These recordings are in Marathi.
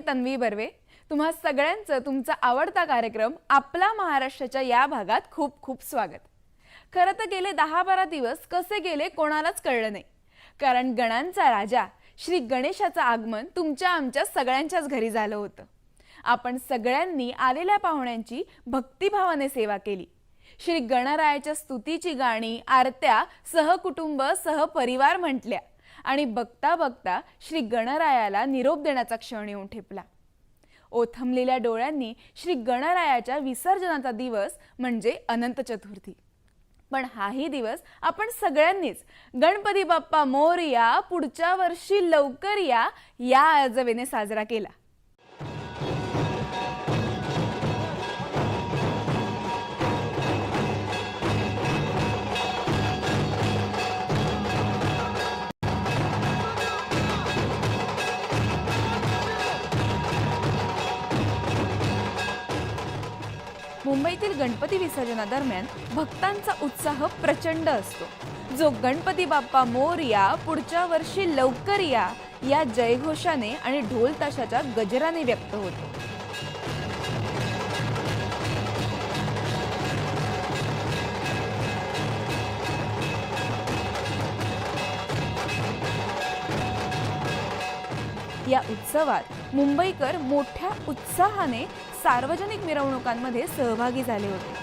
मी तन्वी बर्वे. तुम्हा सगळ्यांचं तुमचा आवडता कार्यक्रम आपला महाराष्ट्राच्या या भागात खूप खूप स्वागत. खरं तर गेले दहा बारा दिवस कसे गेले कोणालाच कळलं नाही. कारण गणांचा राजा श्री गणेशाचं आगमन तुमच्या आमच्या सगळ्यांच्याच घरी झालं होतं. आपण सगळ्यांनी आलेल्या पाहुण्यांची भक्तिभावाने सेवा केली. श्री गणरायाच्या स्तुतीची गाणी आरत्या सहकुटुंब सहपरिवार म्हटल्या. आणि बघता बघता श्री गणरायाला निरोप देण्याचा क्षण येऊन ठेपला. ओथमलेल्या डोळ्यांनी श्री गणरायाच्या विसर्जनाचा दिवस म्हणजे अनंत चतुर्थी. पण हाही दिवस आपण सगळ्यांनीच गणपती बाप्पा मोरया पुढच्या वर्षी लवकर या या आजवेने साजरा केला. मुंबईतील गणपती विसर्जनादरम्यान भक्तांचा उत्साह प्रचंड असतो. जो गणपती बाप्पा मोरया पुढच्या वर्षी लवकर या या जयघोषाने आणि ढोल ताशाच्या गजराने व्यक्त होतो. या उत्सवात मुंबईकर मोठ्या उत्साहाने सार्वजनिक मिरवणुकांमध्ये सहभागी झाले होते.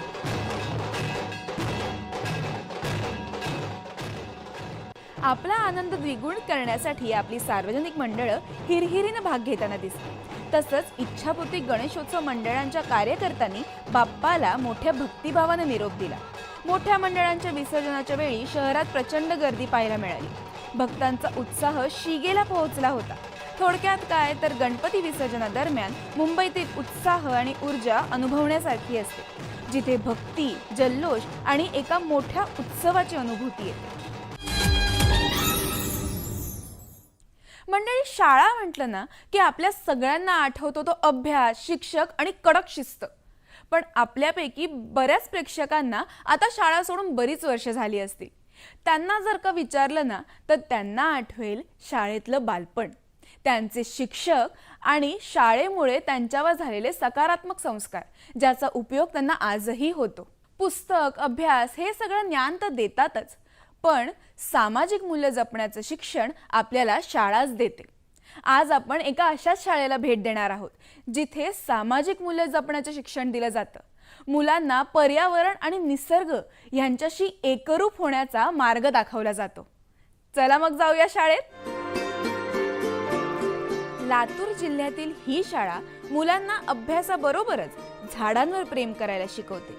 आपला आनंद द्विगुण करण्यासाठी आपली सार्वजनिक मंडळं हिरहिरीनं भाग घेताना दिसली तसंच इच्छापूर्ती गणेशोत्सव मंडळांच्या कार्यकर्त्यांनी बाप्पाला मोठ्या भक्तिभावाने निरोप दिला. मोठ्या मंडळांच्या विसर्जनाच्या वेळी शहरात प्रचंड गर्दी पाहायला मिळाली. भक्तांचा उत्साह शिगेला पोहोचला होता. थोडक्यात काय तर गणपती विसर्जनादरम्यान मुंबईतील उत्साह आणि ऊर्जा अनुभवण्यासारखी असते जिथे भक्ती जल्लोष आणि एका मोठ्या उत्सवाची अनुभूती येते. मंडळी शाळा म्हटलं ना की आपल्या सगळ्यांना आठवतो तो अभ्यास शिक्षक आणि कडक शिस्त. पण आपल्यापैकी बऱ्याच प्रेक्षकांना आता शाळा सोडून बरीच वर्ष झाली असतील. त्यांना जर का विचारलं ना तर त्यांना आठवेल शाळेतलं बालपण. त्यांचे शिक्षक आणि शाळेमुळे त्यांच्यावर झालेले सकारात्मक संस्कार ज्याचा उपयोग त्यांना आजही होतो. पुस्तक अभ्यास हे सगळं ज्ञान तर देतातच पण सामाजिक मूल्य जपण्याचं शिक्षण आपल्याला शाळाच देते. आज आपण एका अशाच शाळेला भेट देणार आहोत जिथे सामाजिक मूल्य जपण्याचं शिक्षण दिलं जातं. मुलांना पर्यावरण आणि निसर्ग यांच्याशी एकरूप होण्याचा मार्ग दाखवला जातो. चला मग जाऊया शाळेत. लातूर जिल्ह्यातील ही शाळा मुलांना अभ्यासाबरोबरच झाडांवर प्रेम करायला शिकवते.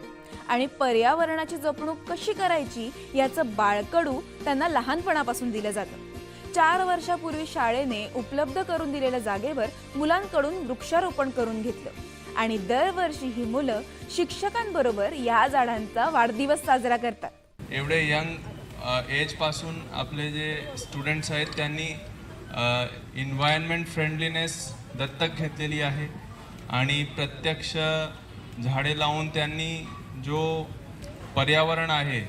आणि पर्यावरणाची जपणूक कशी करायची याचं बाळकडू त्यांना लहानपणापासून दिलं जातं. चार वर्षापूर्वी शाळेने उपलब्ध करून दिलेल्या जागेवर मुलांकडून वृक्षारोपण करून घेतलं. आणि दरवर्षी ही मुलं शिक्षकांबरोबर या झाडांचा वाढदिवस साजरा करतात. एवढे यंग एजपासून आपले जे स्टुडंट्स आहेत त्यांनी इन्व्हायरमेंट फ्रेंडलीनेस दत्तक घेतलेली आहे. आणि प्रत्यक्ष झाडे लावून त्यांनी जो पर्यावरण आहे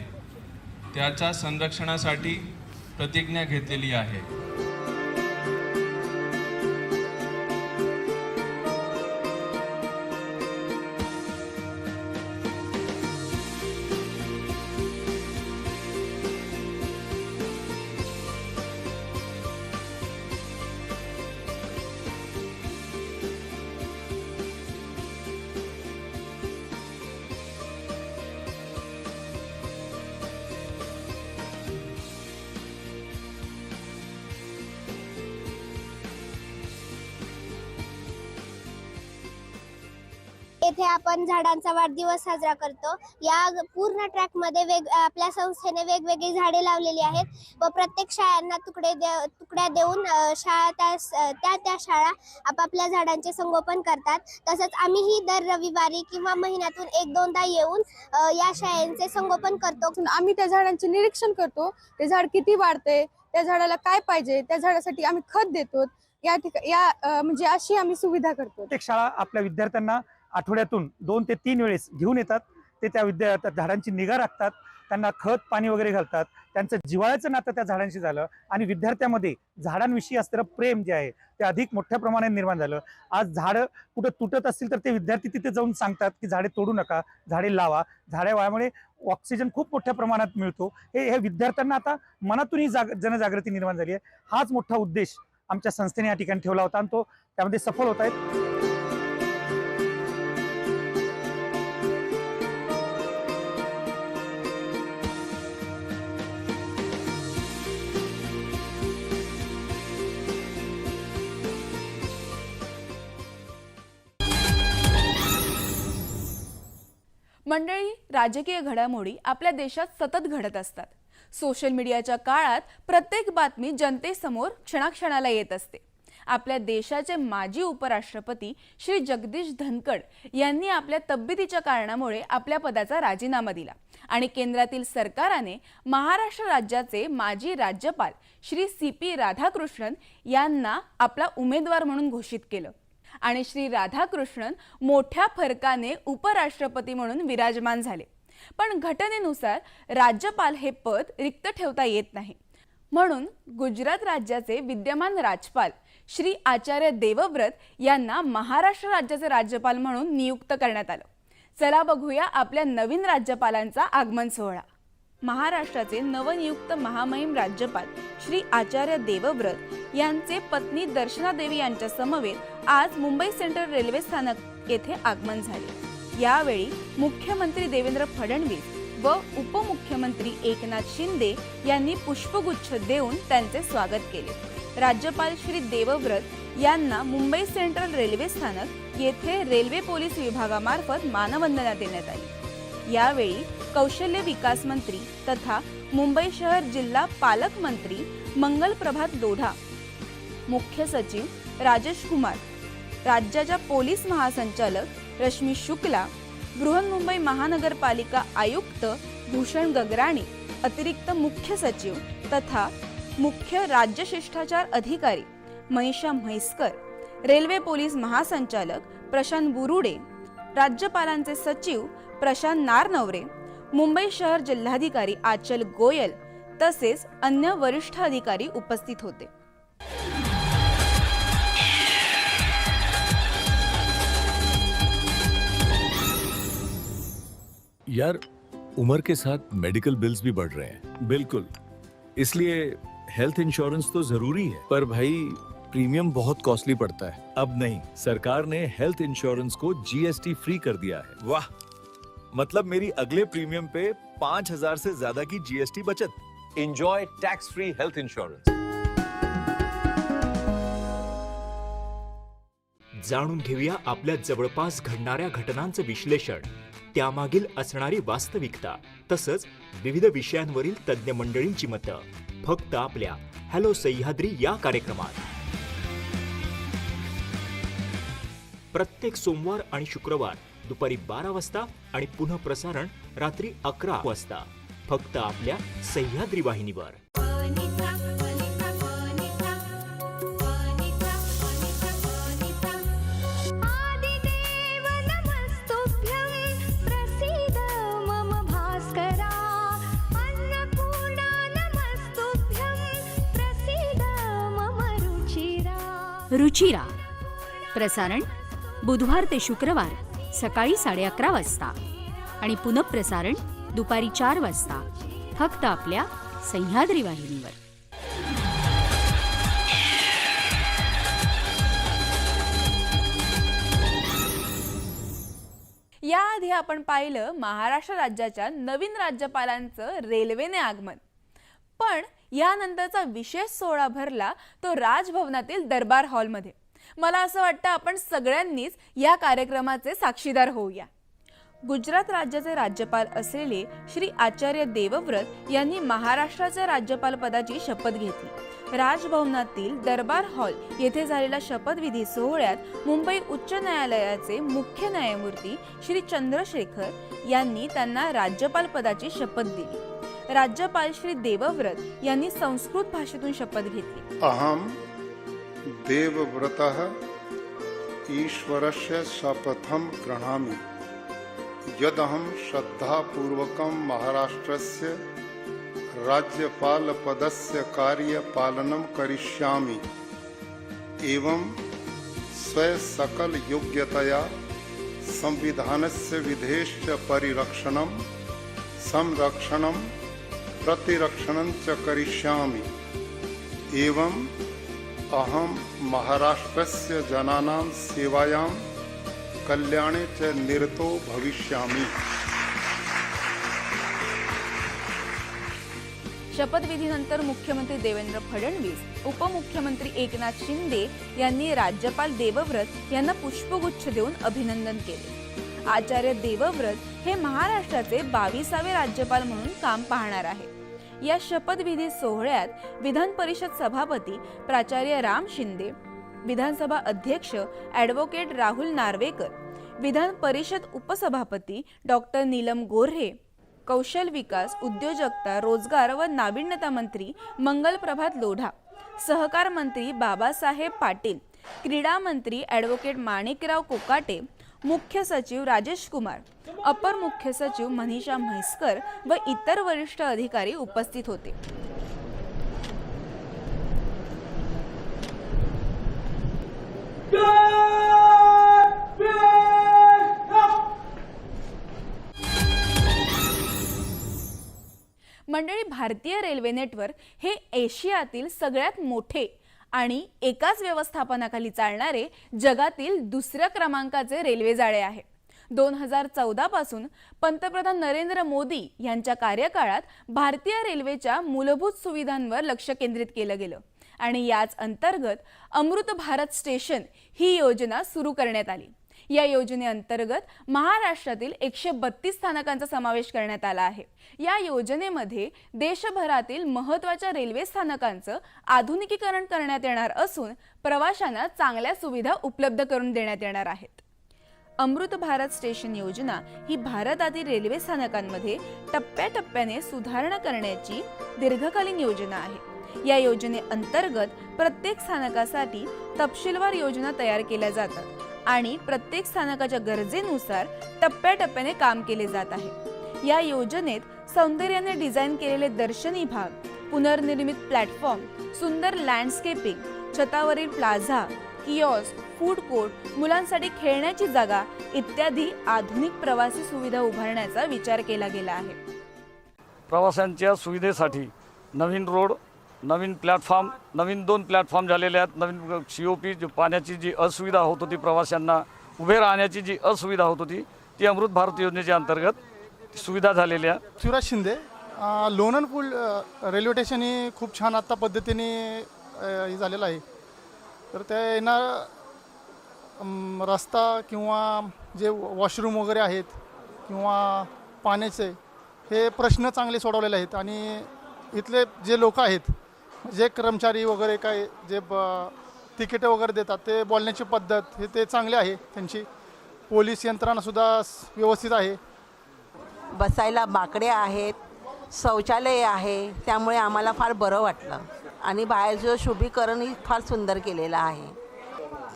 त्याच्या संरक्षणासाठी प्रतिज्ञा घेतलेली आहे. येथे आपण झाडांचा वाढदिवस साजरा करतो. या पूर्ण ट्रॅकमध्ये वेग आपल्या संस्थेने वेगवेगळी झाडे लावलेली आहेत. व प्रत्येक शाळांना तुकडे दे- तुकड्या देऊन शाळा त्या त्या त्या शाळा आपापल्या झाडांचे संगोपन करतात. तसंच आम्हीही दर रविवारी किंवा महिन्यातून एक दोनदा येऊन या शाळांचे संगोपन करतो. आम्ही त्या झाडांचे निरीक्षण करतो. ते झाड किती वाढते त्या झाडाला काय पाहिजे त्या झाडासाठी आम्ही खत देतो. या ठिका या म्हणजे अशी आम्ही सुविधा करतो. प्रत्येक शाळा आपल्या विद्यार्थ्यांना आठवड्यातून दोन ते तीन वेळेस घेऊन येतात. ते त्या विद्या त्या झाडांची निगा राखतात. त्यांना खत पाणी वगैरे घालतात. त्यांचं जिव्हाळ्याचं नातं त्या झाडांशी झालं आणि विद्यार्थ्यामध्ये झाडांविषयी असलेलं प्रेम जे आहे ते अधिक मोठ्या प्रमाणात निर्माण झालं. आज झाडं कुठं तुटत असतील तर ते विद्यार्थी तिथे जाऊन सांगतात की झाडे तोडू नका झाडे लावा. झाडे वायामुळे ऑक्सिजन खूप मोठ्या प्रमाणात मिळतो. हे हे विद्यार्थ्यांना आता मनातूनही जाग जनजागृती निर्माण झाली आहे. हाच मोठा उद्देश आमच्या संस्थेने या ठिकाणी ठेवला होता आणि तो त्यामध्ये सफल होत आहेत. मंडळी राजकीय घडामोडी आपल्या देशात सतत घडत असतात. सोशल मीडियाच्या काळात प्रत्येक बातमी जनतेसमोर क्षणाक्षणाला येत असते. आपल्या देशाचे माजी उपराष्ट्रपती श्री जगदीश धनकड यांनी आपल्या तब्येतीच्या कारणामुळे आपल्या पदाचा राजीनामा दिला आणि केंद्रातील सरकाराने महाराष्ट्र राज्याचे माजी राज्यपाल श्री सी पी राधाकृष्णन यांना आपला उमेदवार म्हणून घोषित केलं. आणि श्री राधाकृष्णन मोठ्या फरकाने उपराष्ट्रपती म्हणून विराजमान झाले. पण घटनेनुसार राज्यपाल हे पद रिक्त ठेवता येत नाही. म्हणून गुजरात राज्याचे विद्यमान राज्यपाल श्री आचार्य देवव्रत यांना महाराष्ट्र राज्याचे राज्यपाल म्हणून नियुक्त करण्यात आलं. चला बघूया आपल्या नवीन राज्यपालांचा आगमन सोहळा. महाराष्ट्राचे नवनियुक्त महामहिम राज्यपाल श्री आचार्य देवव्रत यांचे पत्नी दर्शना देवी यांच्या समवेत आज मुंबई सेंट्रल रेल्वे स्थानक येथे आगमन झाले. यावेळी मुख्यमंत्री देवेंद्र फडणवीस व उपमुख्यमंत्री एकनाथ शिंदे यांनी पुष्पगुच्छ देऊन त्यांचे स्वागत केले. राज्यपाल श्री देवव्रत यांना मुंबई सेंट्रल रेल्वे स्थानक येथे रेल्वे पोलीस विभागामार्फत मानवंदना देण्यात आली. यावेळी कौशल्य विकास मंत्री तथा मुंबई शहर जिल्हा पालकमंत्री मंगल प्रभात लोढा मुख्य सचिव राजेश कुमार राज्याच्या पोलीस महासंचालक रश्मी शुक्ला बृहन्मुंबई महानगरपालिका आयुक्त भूषण गगराणी अतिरिक्त मुख्य सचिव तथा मुख्य राज्य शिष्टाचार अधिकारी मनीषा म्हैसकर रेल्वे पोलीस महासंचालक प्रशांत बुरुडे राज्यपालांचे सचिव प्रशांत नारनवरे मुंबई शहर जिल्हाधिकारी आचल गोयल तसेच अन्य वरिष्ठ अधिकारी उपस्थित होते. यार उम्र के साथ मेडिकल बिल्स भी बढ़ रहे हैं। बिल्कुल। इसलिए हेल्थ इंश्योरेंस तो ज़रूरी है। पर भाई प्रीमियम बहुत कॉस्टली पड़ता है। अब नहीं सरकार ने हेल्थ इंश्योरेंस को जीएसटी फ्री कर दिया है। वाह! मतलब मेरी अगले प्रीमियम पे पांच हजार से ज्यादा की जीएसटी बचत। Enjoy tax-free health insurance. जाणून घेऊया आपल्या जवळपास घडणाऱ्या घटनांचं विश्लेषण. त्यामागील असणारी वास्तविकता तसंच विविध विषयांवरील तज्ज्ञ मंडळींची मतं. फक्त आपल्या हॅलो सह्याद्री या कार्यक्रमात. प्रत्येक सोमवार आणि शुक्रवार दुपारी बारा वाजता आणि पुन्हा प्रसारण रात्री अकरा वाजता. फक्त आपल्या सह्याद्री वाहिनीवर. भास्करा रुचिरा. प्रसारण बुधवार ते शुक्रवार. सकाळी साडे अकरा वाजता. आणि पुनःप्रसारण दुपारी चार वाजता. फक्त आपल्या सह्याद्री वाहिनीवर. याआधी आपण पाहिलं महाराष्ट्र राज्याच्या नवीन राज्यपालांचं रेल्वेने आगमन. पण यानंतरचा विशेष सोहळा भरला तो राजभवनातील दरबार हॉलमध्ये. मला असं वाटतं आपण सगळ्यांनीच या कार्यक्रमाचे साक्षीदार होऊया. गुजरात राज्याचे राज्यपाल असलेले श्री आचार्य देवव्रत यांनी महाराष्ट्राच्या राज्यपाल पदाची शपथ घेतली. राजभवनातील दरबार हॉल येथे झालेल्या शपथविधी सोहळ्यात मुंबई उच्च न्यायालयाचे मुख्य न्यायमूर्ती श्री चंद्रशेखर यांनी त्यांना राज्यपाल पदाची शपथ दिली. राज्यपाल श्री देवव्रत यांनी संस्कृत भाषेतून शपथ घेतली. अहम देवव्रतः ईश्वरस्य शपथं गृह्णामि। यदहं श्रद्धापूर्वकं महाराष्ट्रस्य राज्यपालपदस्य कार्यपालनं करिष्यामि। एवं स्वसकलयोग्यतया संविधानस्य विधेश्च परिरक्षणं संरक्षणं प्रतिरक्षणं च करिष्यामि। एवम् अहं महाराष्ट्रस्य जनानां सेवायां कल्याणे च निरतो भविष्यामि। शपथविधीनंतर मुख्यमंत्री देवेंद्र फडणवीस उपमुख्यमंत्री एकनाथ शिंदे यांनी राज्यपाल देवव्रत यांना पुष्पगुच्छ देऊन अभिनंदन केले. आचार्य देवव्रत हे महाराष्ट्राचे बावीसावे राज्यपाल म्हणून काम पाहणार आहे या शपथविधी सोहळ्यात विधान परिषद सभापती प्राचार्य राम शिंदे विधानसभा अध्यक्ष ॲडव्होकेट राहुल नार्वेकर विधान परिषद उपसभापती डॉक्टर नीलम गोऱ्हे कौशल विकास उद्योजकता रोजगार व नाविन्यता मंत्री मंगल प्रभात लोढा सहकार मंत्री बाबासाहेब पाटील क्रीडा मंत्री ॲडव्होकेट माणिकराव कोकाटे मुख्य सचिव राजेश कुमार अपर मुख्य सचिव मनीषा म्हैसकर व इतर वरिष्ठ अधिकारी उपस्थित होते. मंडळी भारतीय रेल्वे नेटवर्क हे एशियातील सगळ्यात मोठे आणि एकाच व्यवस्थापनाखाली चालणारे जगातील दुसऱ्या क्रमांकाचे रेल्वे जाळे आहे. दोन हजार चौदा पासून पंतप्रधान नरेंद्र मोदी यांच्या कार्यकाळात भारतीय रेल्वेच्या मूलभूत सुविधांवर लक्ष केंद्रित केलं गेलं आणि याच अंतर्गत अमृत भारत स्टेशन ही योजना सुरू करण्यात आली. या योजनेअंतर्गत महाराष्ट्रातील एकशे बत्तीस स्थानकांचा समावेश करण्यात आला आहे. या योजनेमध्ये देशभरातील महत्त्वाच्या रेल्वे स्थानकांचं आधुनिकीकरण करण्यात येणार असून प्रवाशांना चांगल्या सुविधा उपलब्ध करून देण्यात येणार आहेत. अमृत भारत स्टेशन योजना ही भारतातील रेल्वे स्थानकांमध्ये टप्प्याटप्प्याने सुधारणा करण्याची दीर्घकालीन योजना आहे. या योजनेअंतर्गत प्रत्येक स्थानकासाठी तपशीलवार योजना तयार केल्या जातात. आणि प्रत्येक स्थानकाच्या गरजेनुसार टप्प्याटप्प्याने काम केले जात आहे. या योजनेत सौंदर्याने डिझाईन केलेले दर्शनी भाग पुनर्निर्मित प्लॅटफॉर्म सुंदर लँडस्केपिंग छतावरील प्लाझा किओस फूड कोर्ट मुलांसाठी खेळण्याची जागा इत्यादी आधुनिक प्रवासी सुविधा उभारण्याचा विचार केला गेला आहे. प्रवाशांच्या सुविधेसाठी नवीन रोड नवीन प्लॅटफॉर्म नवीन दोन प्लॅटफॉर्म झालेले आहेत. नवीन सी ओ पी जी पाण्याची जी असुविधा होत होती प्रवाशांना उभे राहण्याची जी असुविधा होत होती ती अमृत भारत योजनेच्या अंतर्गत सुविधा झालेल्या शिवराज शिंदे लोणन पूल रेल्वे स्टेशन ही खूप छान आत्ता पद्धतीने हे झालेलं आहे. तर त्या येणार रस्ता किंवा जे वॉशरूम वगैरे आहेत किंवा पाण्याचे हे प्रश्न चांगले सोडवलेले आहेत. आणि इथले जे लोक आहेत जे कर्मचारी वगैरे काय जे ब तिकीटं वगैरे देतात ते बोलण्याची पद्धत हे ते चांगले आहे त्यांची. पोलीस यंत्रणासुद्धा स- व्यवस्थित आहे. बसायला बाकडे आहेत शौचालय आहे त्यामुळे आम्हाला फार बरं वाटलं. आणि बाहेरचं शुभीकरणही फार सुंदर केलेलं आहे.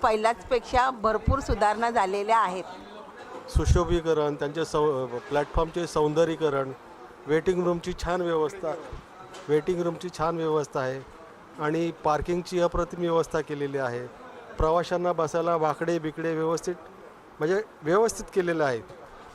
पहिल्याचपेक्षा भरपूर सुधारणा झालेल्या आहेत. सुशोभीकरण त्यांचे सौ प्लॅटफॉर्मचे सौंदर्यीकरण वेटिंग रूमची छान व्यवस्था वेटिंग रूमची छान व्यवस्था आहे आणि पार्किंगची अप्रतिम व्यवस्था केलेली आहे. प्रवाशांना बसायला वाकडे बिकडे व्यवस्थित म्हणजे व्यवस्थित केलेलं आहे.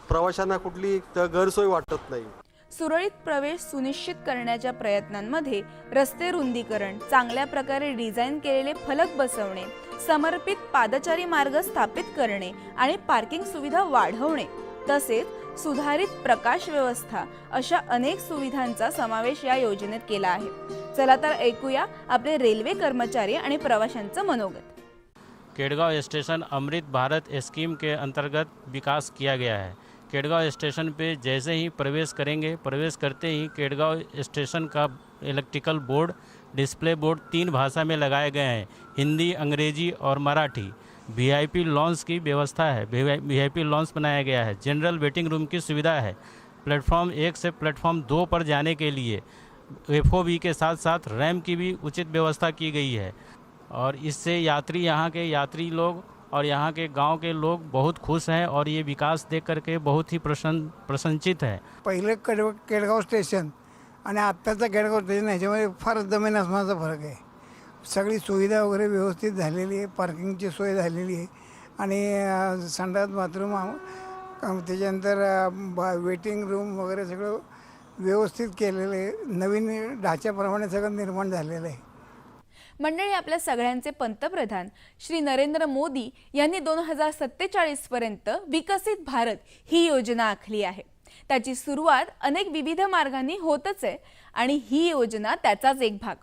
प्रवाशांना कुठली गैरसोय वाटत नाही. सुरळीत प्रवेश सुनिश्चित करण्याच्या प्रयत्नांमध्ये रस्ते रुंदीकरण चांगल्या प्रकारे डिझाईन केलेले फलक बसवणे समर्पित पादचारी मार्ग स्थापित करणे आणि पार्किंग सुविधा वाढवणे तसेच सुधारित प्रकाश व्यवस्था अशा अनेक सुविधांचा समावेश या योजनेत केला आहे. चला तर ऐकूया आपले रेल्वे कर्मचारी आणि प्रवाशांचं मनोगत. केड़गांव स्टेशन अमृत भारत स्कीम के अंतर्गत विकास किया गया है। केड़गांव स्टेशन पे जैसे ही प्रवेश करेंगे प्रवेश करते ही केड़गांव स्टेशन का इलेक्ट्रिकल बोर्ड डिस्प्ले बोर्ड तीन भाषा में लगाए गए हैं हिंदी अंग्रेजी और मराठी। वीआईपी लॉन्च की व्यवस्था है। वीआईपी लॉन्च बनाया गया है। जनरल वेटिंग रूम की सुविधा है। प्लेटफॉर्म एक से प्लेटफॉर्म दो पर जाने के लिए एफ़ के साथ साथ रैम की भी उचित व्यवस्था की गई है। और इससे यात्री, यहाँ के यात्री लोग और यहाँ के गाँव के लोग बहुत खुश हैं और ये विकास देख करके बहुत ही प्रसन्न, प्रसन्नचित है। पहिले केड केडगाव स्टेशन आणि आत्ताचं केडगाव स्टेशन ह्याच्यामध्ये फार ज़मीन आसमानाचा फरक आहे सगळी सुविधा वगैरे व्यवस्थित झालेली आहे पार्किंगची सोय झालेली आहे. आणि संडास बाथरूम त्याच्यानंतर बा वेटिंग रूम वगैरे सगळं व्यवस्थित केलेलं आहे. नवीन ढाच्याप्रमाणे सगळं निर्माण झालेलं आहे. मंडळी आपल्या सगळ्यांचे पंतप्रधान श्री नरेंद्र मोदी यांनी दोन हजार सत्तेचाळीस पर्यंत विकसित भारत ही योजना आखली आहे. त्याची सुरुवात अनेक विविध मार्गांनी होतच आहे आणि ही योजना त्याचाच एक भाग.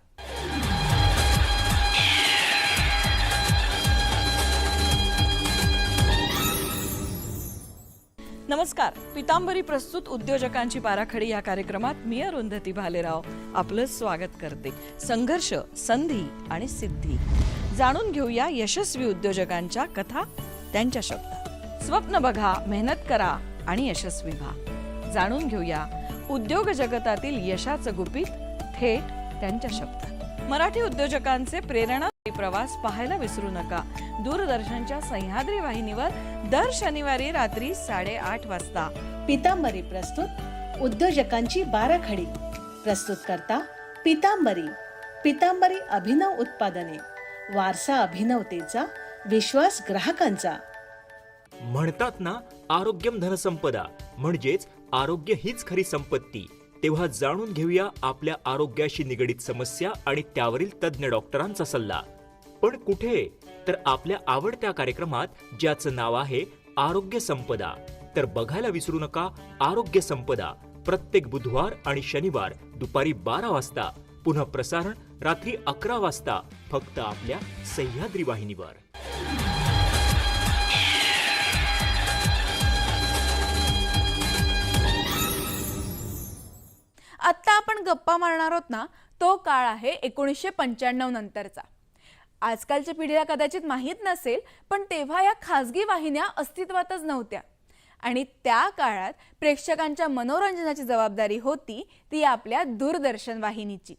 नमस्कार. पितांबरी प्रस्तुत उद्योजकांची बाराखडी या कार्यक्रमात मी अरुंधती भालेराव आपलं स्वागत करते. संघर्ष संधी आणि सिद्धी. जाणून घेऊया यशस्वी उद्योजकांच्या कथा त्यांच्या शब्दात स्वप्न बघा मेहनत करा आणि यशस्वी व्हा. जाणून घेऊया उद्योग जगतातील यशाचं गुपित थेट त्यांच्या शब्दात मराठी उद्योजकांचे प्रेरणा प्रवास पाहायला विसरू नका. दूरदर्शनच्या सह्याद्री वाहिनीवर दर शनिवारी रात्री साडेआठ वाजता. पितांबरी प्रस्तुत उद्योजकांची बाराखडी. प्रस्तुत करता पितांबरी. पितांबरी अभिनव उत्पादने. वारसा अभिनवतेचा विश्वास ग्राहकांचा. म्हणतात ना आरोग्यम धनसंपदा म्हणजेच आरोग्य हीच खरी संपत्ती. तेव्हा जाणून घेऊया आपल्या आरोग्याशी निगडीत समस्या आणि त्यावरील तज्ज्ञ डॉक्टरांचा सल्ला. पण कुठे? तर आपल्या आवडत्या कार्यक्रमात ज्याचं नाव आहे आरोग्य संपदा. तर बघायला विसरू नका आरोग्य संपदा. प्रत्येक बुधवार आणि शनिवार दुपारी बारा वाजता. पुन्हा प्रसारण रात्री अकरा वाजता फक्त आपल्या सह्याद्री वाहिनीवर. आत्ता आपण गप्पा मारणार आहोत ना तो काळ आहे एकोणीसशे पंच्याण्णव नंतरचा. आजकालच्या पिढीला कदाचित माहीत नसेल पण तेव्हा या खाजगी वाहिन्या अस्तित्वातच नव्हत्या. आणि त्या काळात प्रेक्षकांच्या मनोरंजनाची जबाबदारी होती ती आपल्या दूरदर्शन वाहिनीची.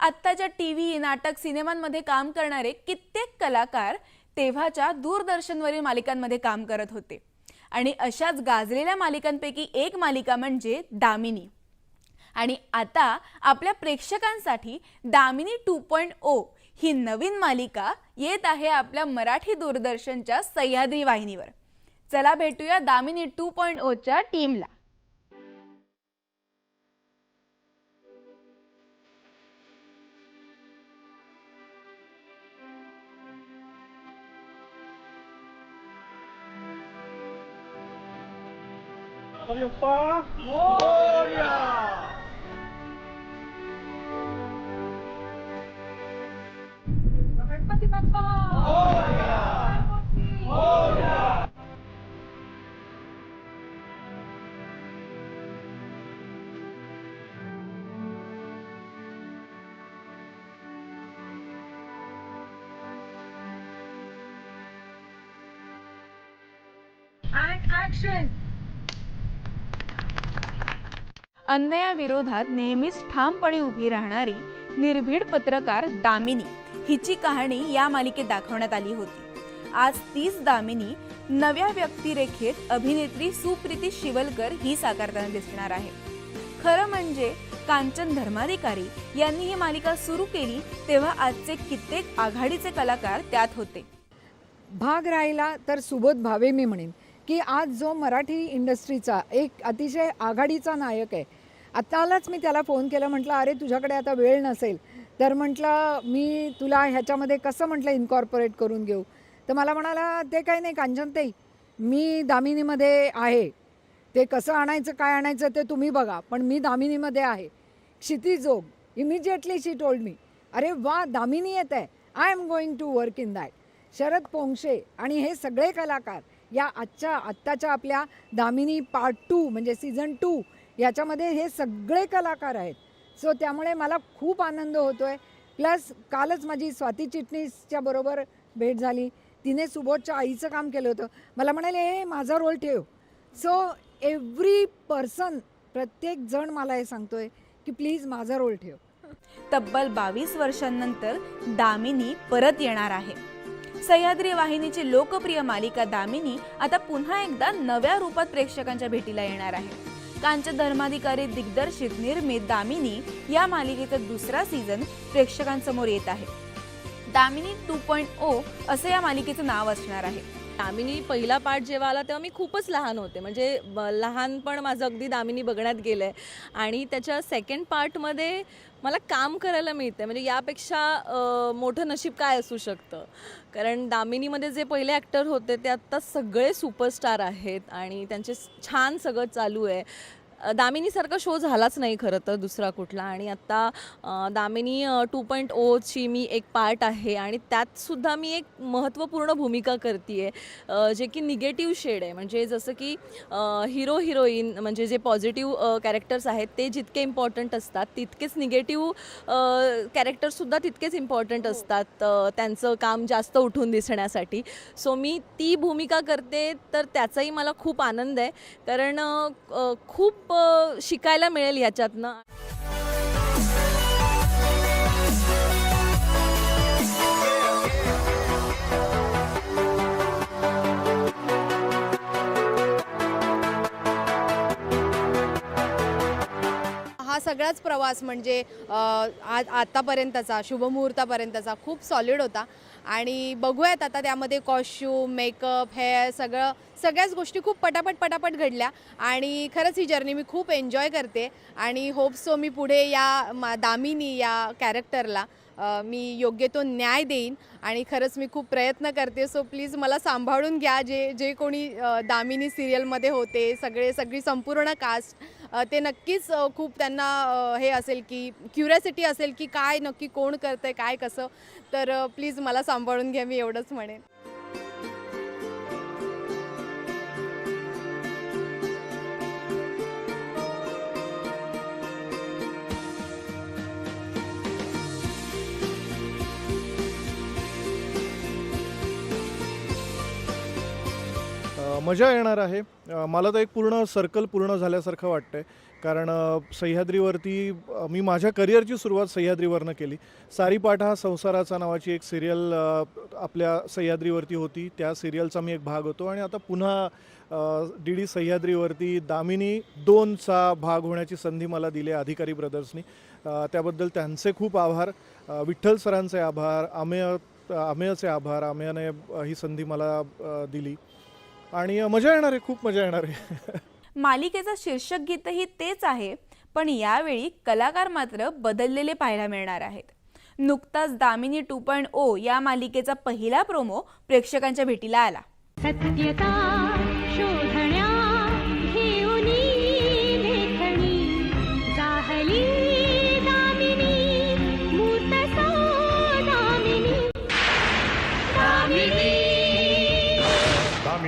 आत्ताच्या टी व्ही नाटक सिनेमांमध्ये काम करणारे कित्येक कलाकार तेव्हाच्या दूरदर्शनवरील मालिकांमध्ये काम करत होते. आणि अशाच गाजलेल्या मालिकांपैकी एक मालिका म्हणजे दामिनी. आणि आता आपल्या प्रेक्षकांसाठी दामिनी टू पॉईंट ओ ही नवीन मालिका येत आहे आपल्या मराठी दूरदर्शनच्या सह्याद्री वाहिनीवर. चला भेटूया दामिनी टू पॉईंट ओच्या टीमला अन्यायाविरोधात नेहमीच ठामपणे उभी राहणारी निर्भीड पत्रकार दामिनी हिची कहाणी या मालिकेत दाखवण्यात आली होती. आज तीच दामिनी नव्या व्यक्तिरेखेत अभिनेत्री सुप्रीती शिवलकर ही साकारताना दिसणार आहे. खरं म्हणजे कांचन धर्माधिकारी यांनी ही मालिका सुरू केली तेव्हा आजचे कित्येक आघाडीचे कलाकार त्यात होते. भाग राहिला तर सुबोध भावे मी म्हणेन की आज जो मराठी इंडस्ट्रीचा एक अतिशय आघाडीचा नायक आहे आत्तालाच मी त्याला फोन केला म्हटलं अरे तुझ्याकडे आता वेळ नसेल. तर म्हटलं मी तुला ह्याच्यामध्ये कसं म्हटलं इन्कॉर्पोरेट करून घेऊ? तर मला म्हणाला ते काही नाही कांचनताई मी दामिनीमध्ये आहे. ते कसं आणायचं काय आणायचं ते तुम्ही बघा पण मी दामिनीमध्ये आहे. क्षितिजोग इमिजिएटली शी टोल्ड मी अरे वा दामिनी येत आहे. I am going to work in that Sharad Ponkshe आणि हे सगळे कलाकार या आजच्या आत्ताच्या आपल्या दामिनी पार्ट टू म्हणजे सीझन टू याच्यामध्ये हे सगळे कलाकार आहेत. सो त्यामुळे मला खूप आनंद होतो आहे प्लस कालच माझी स्वाती चिटणीसच्या बरोबर भेट झाली. तिने सुबोधच्या आईचं काम केलं होतं. मला म्हणाले हे माझा रोल ठेव. सो एव्हरी पर्सन प्रत्येक जण मला हे सांगतोय की प्लीज माझा रोल ठेव. तब्बल बावीस वर्षांनंतर दामिनी परत येणार आहे. सह्याद्री वाहिनीची लोकप्रिय मालिका दामिनी आता पुन्हा एकदा नव्या रूपात प्रेक्षकांच्या भेटीला येणार आहे. कांचन धर्माधिकारी दिग्दर्शित निर्मित दामिनी या मालिकेचा दुसरा सीझन प्रेक्षकांसमोर येत आहे. दामिनी टू पॉइंट ओ असं या मालिकेचं नाव असणार आहे. दामिनी पहिला पार्ट जेव्हा आला तेव्हा मी खूपच लहान होते. म्हणजे लहानपण माझं अगदी दामिनी बघण्यात गेलं आहे आणि त्याच्या सेकंड पार्टमध्ये मला काम करायला मिळतं म्हणजे यापेक्षा मोठं नशीब काय असू शकतं? कारण दामिनीमध्ये जे पहिले ॲक्टर होते ते आत्ता सगळे सुपरस्टार आहेत. आणि त्यांचे छान सगळं चालू आहे. दामिनीसारखा शो झालाच नाही खरं तर दुसरा कुठला. आणि आत्ता दामिनी टू पॉईंट ओची मी एक पार्ट आहे आणि त्यातसुद्धा मी एक महत्त्वपूर्ण भूमिका करते आहे जे की निगेटिव्ह शेड आहे. म्हणजे जसं की हिरो हिरोईन म्हणजे जे पॉझिटिव्ह कॅरेक्टर्स आहेत ते जितके इम्पॉर्टंट असतात तितकेच निगेटिव्ह कॅरेक्टर्ससुद्धा तितकेच इम्पॉर्टंट असतात अ, त्यांचं काम जास्त उठून दिसण्यासाठी. सो मी ती भूमिका करते तर त्याचाही मला खूप आनंद आहे. कारण अ, खूप शिकायला मिळेल ह्याच्यातनं हा सगळाच प्रवास म्हणजे अ, आज आत्तापर्यंतचा शुभमुहूर्तापर्यंतचा खूप सॉलिड होता. आणि बघूयात आता त्यामध्ये कॉस्च्युम मेकअप हेअर सगळं सगळ्याच गोष्टी खूप पटापट पटापट घडल्या आणि खरंच ही जर्नी मी खूप एन्जॉय करते. आणि होप सो मी पुढे या मा दामिनी या कॅरेक्टरला मी योग्य तो न्याय देईन आणि खरंच मी खूप प्रयत्न करते. सो प्लीज मला सांभाळून घ्या जे जे कोणी दामिनी सिरियलमध्ये होते सगळे सगळी संपूर्ण कास्ट ते नक्कीच खूप त्यांना हे असेल की क्युरियासिटी असेल की काय नक्की कोण करतंय काय कसं. तर प्लीज मला सांभाळून घ्या मी एवढंच म्हणेन. मजा येणार आहे. मला तर एक पूर्ण सर्कल पूर्ण झाल्यासारखं वाटतंय. कारण सह्याद्रीवरती मी माझ्या करिअरची सुरुवात सह्याद्रीवरनं केली. सारीपाठ हा संसाराचा नावाची एक सिरियल आपल्या सह्याद्रीवरती होती. त्या सिरियलचा मी एक भाग होतो. आणि आता पुन्हा डी डी सह्याद्रीवरती दामिनी दोनचा भाग होण्याची संधी मला दिली आहे अधिकारी ब्रदर्सनी त्याबद्दल त्यांचे खूप आभार. विठ्ठल सरांचे आभार. आमेय आमेयचे आभार. आमेयाने ही संधी मला दिली. आणि मजा येणार आहे खूप मजा येणार आहे. मालिकेचं शीर्षक गीतही तेच आहे पण यावेळी कलाकार मात्र बदललेले पाहायला मिळणार आहेत. नुकताच दामिनी टू पॉईंट ओ या मालिकेचा पहिला प्रोमो प्रेक्षकांच्या भेटीला आला.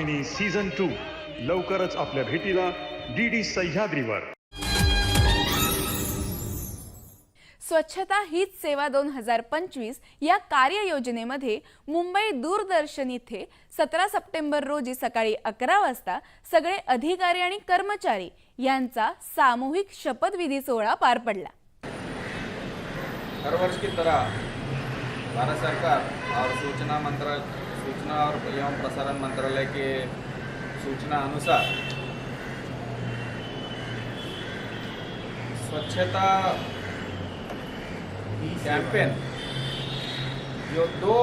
दामिनी सीझन टू लवकरच आपल्या भेटीला डी डी सह्याद्रीवर. स्वच्छता हीच सेवा दोन हजार पंचवीस या कार्ययोजनेमध्ये मुंबई दूरदर्शन इथे सतरा सप्टेंबर रोजी सकाळी अकरा वाजता सगळे अधिकारी आणि कर्मचारी यांचा सामूहिक शपथविधी सोहळा पार पडला. हर वर्ष की तरह भारत सरकार और सूचना मंत्रालय सूचना और एवं प्रसारण मंत्रालय के सूचना अनुसार स्वच्छता कैंपेन जो दो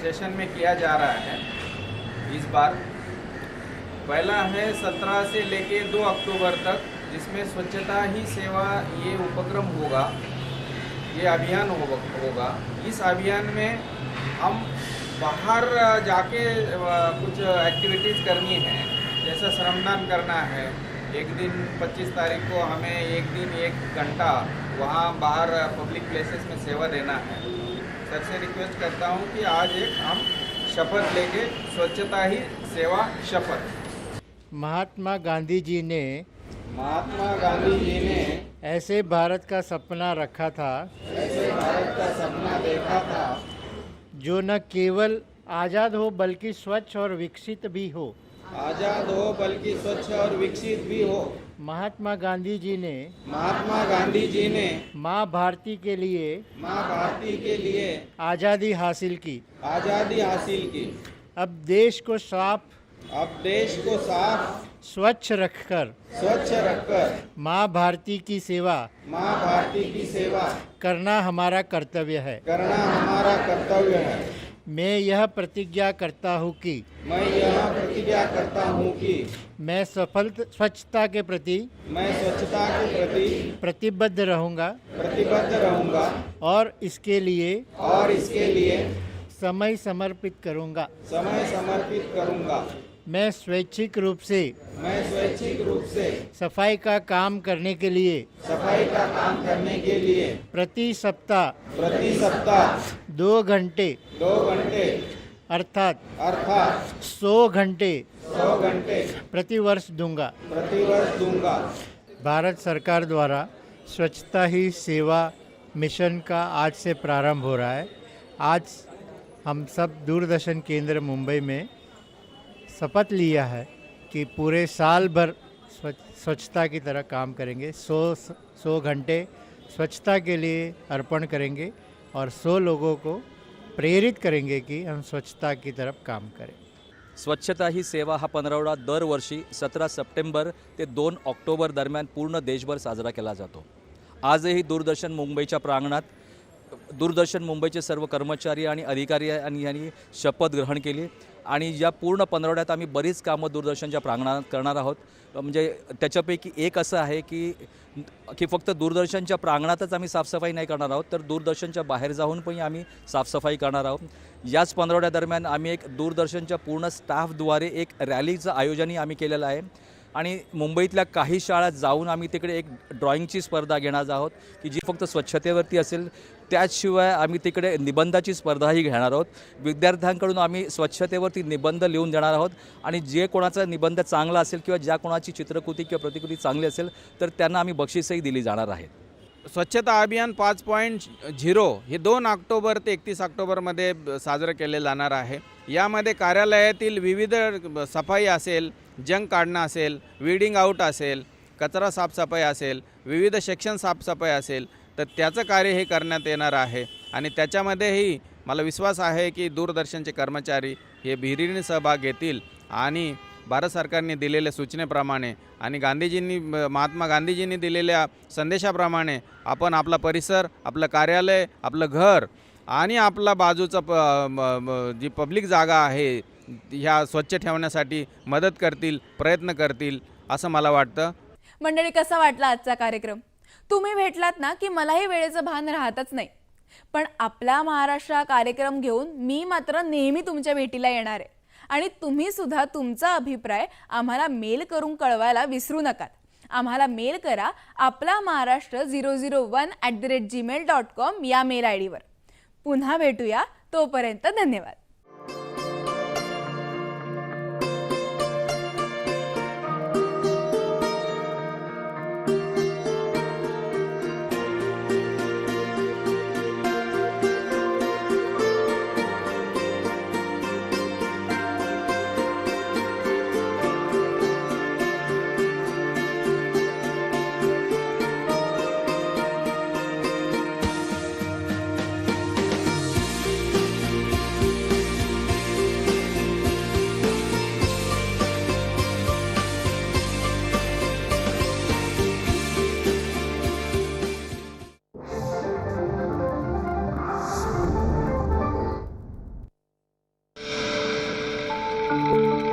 सेशन में किया जा रहा है इस बार। पहला है सत्रह से लेके दो अक्टूबर तक, जिसमें स्वच्छता ही सेवा ये उपक्रम होगा, ये अभियान होगा। इस अभियान में हम बाहर जाके कुछ एक्टिविटीज़ करनी है। जैसा श्रमदान करना है एक दिन 25 तारीख को हमें एक दिन एक घंटा वहाँ बाहर पब्लिक प्लेसेस में सेवा देना है। सर से रिक्वेस्ट करता हूँ कि आज एक हम शपथ लेके स्वच्छता ही सेवा शपथ। महात्मा गांधी जी ने महात्मा गांधी जी ने ऐसे भारत का सपना रखा था। ऐसे भारत का सपना देखा था। जो न केवल आज़ाद हो बल्कि स्वच्छ और विकसित भी हो। आज़ाद हो बल्कि स्वच्छ और विकसित भी हो। महात्मा गांधी जी ने महात्मा गांधी जी ने माँ भारती के लिए माँ भारती के लिए आज़ादी हासिल की। आज़ादी हासिल की। अब देश को साफ़ अब देश को साफ़ स्वच्छ रखकर। स्वच्छ रखकर। माँ भारती की सेवा माँ भारती की सेवा। करना हमारा कर्तव्य है। करना हमारा कर्तव्य है। मैं यह प्रतिज्ञा करता हूँ कि मैं यह प्रतिज्ञा करता हूँ कि मैं सफल स्वच्छता के प्रति मैं स्वच्छता के प्रति प्रतिबद्ध रहूँगा। प्रतिबद्ध रहूँगा। और इसके लिए और इसके लिए समय समर्पित करूँगा। समय समर्पित करूँगा। मैं स्वैच्छिक रूप से मैं स्वैच्छिक रूप से सफ़ाई का काम करने के लिए सफ़ाई का काम करने के लिए प्रति सप्ताह प्रति सप्ताह दो घंटे दो घंटे अर्थात अर्थात सौ घंटे सौ घंटे प्रतिवर्ष दूँगा। प्रतिवर्ष दूँगा। भारत सरकार द्वारा स्वच्छता ही सेवा मिशन का आज से प्रारंभ हो रहा है। आज हम सब दूरदर्शन केंद्र मुंबई में शपथ लिया है कि पूरे साल भर स्वच्छता की तरह काम करेंगे। सौ सौ घंटे स्वच्छता के लिए अर्पण करेंगे और सौ लोगों को प्रेरित करेंगे कि हम स्वच्छता की तरफ काम करें। स्वच्छता ही सेवा हा पंधरवडा दरवर्षी सतरा सप्टेंबर ते दोन ऑक्टोबर दरम्यान पूर्ण देशभर साजरा केला जातो। आजही दूरदर्शन मुंबईच्या प्रांगणात दूरदर्शन मुंबईचे सर्व कर्मचारी आणि अधिकारी यांनी शपथ ग्रहण केली. आणि या पूर्ण पंधरवड्यात आम्ही बरीच कामं दूरदर्शनच्या प्रांगणात करणार आहोत. म्हणजे त्याच्यापैकी एक असं आहे की की फक्त दूरदर्शनच्या प्रांगणातच आम्ही साफसफाई नाही करणार आहोत तर दूरदर्शनच्या बाहेर जाऊन पण आम्ही साफसफाई करणार आहोत. याच पंधरवड्यादरम्यान आम्ही एक दूरदर्शनच्या पूर्ण स्टाफद्वारे एक रॅलीचं आयोजनही आम्ही केलेलं आहे. आणि मुंबईतल्या काही शाळा जाऊन आम्ही तिकडे एक ड्रॉइंगची स्पर्धा घेणार आहोत की जी फक्त स्वच्छतेवरती असेल त्याशिवाय आम्ही तिकडे निबंधाची स्पर्धाही घेणार आहोत. विद्यार्थ्यांकडून आम्ही स्वच्छतेवरती निबंध लिहून देणार आहोत आणि जे कोणाचा निबंध चांगला असेल किंवा ज्या कोणाची चित्रकृती किंवा प्रतिकृती चांगली असेल तर त्यांना आम्ही बक्षीसही दिली जाणार आहेत स्वच्छता अभियान पाच पॉईंट झिरो हे दोन ऑक्टोबर ते एकतीस ऑक्टोबरमध्ये साजरं केले जाणार आहे. यामध्ये कार्यालयातील विविध सफाई असेल जंक काढणं असेल वीडिंग आउट असेल कचरा साफसफाई असेल विविध सेक्शन साफसफाई असेल तर त्याचं कार्य हे करण्यात येणार आहे. आणि त्याच्यामध्येही मला विश्वास आहे की दूरदर्शनचे कर्मचारी हे बिहिरीने सहभाग घेतील आणि भारत सरकारने दिलेल्या सूचनेप्रमाणे आणि गांधीजींनी महात्मा गांधीजींनी दिलेल्या संदेशाप्रमाणे आपण आपला परिसर आपलं कार्यालय आपलं घर आणि आपला बाजूचा प जी पब्लिक जागा आहे ह्या स्वच्छ ठेवण्यासाठी मदत करतील प्रयत्न करतील असं मला वाटतं. मंडळी कसा वाटला आजचा कार्यक्रम? तुम्ही भेटलात ना की मलाही वेळेचं भान राहतच नाही. पण आपला महाराष्ट्र कार्यक्रम घेऊन मी मात्र नेहमी तुमच्या भेटीला येणार आहे. आणि तुम्ही सुद्धा तुमचा अभिप्राय आम्हाला मेल करून कळवायला विसरू नका. आम्हाला मेल करा आपला Maharashtra zero zero one at the rate Gmail dot com या मेल आय डीवर. पुन्हा भेटूया तोपर्यंत धन्यवाद.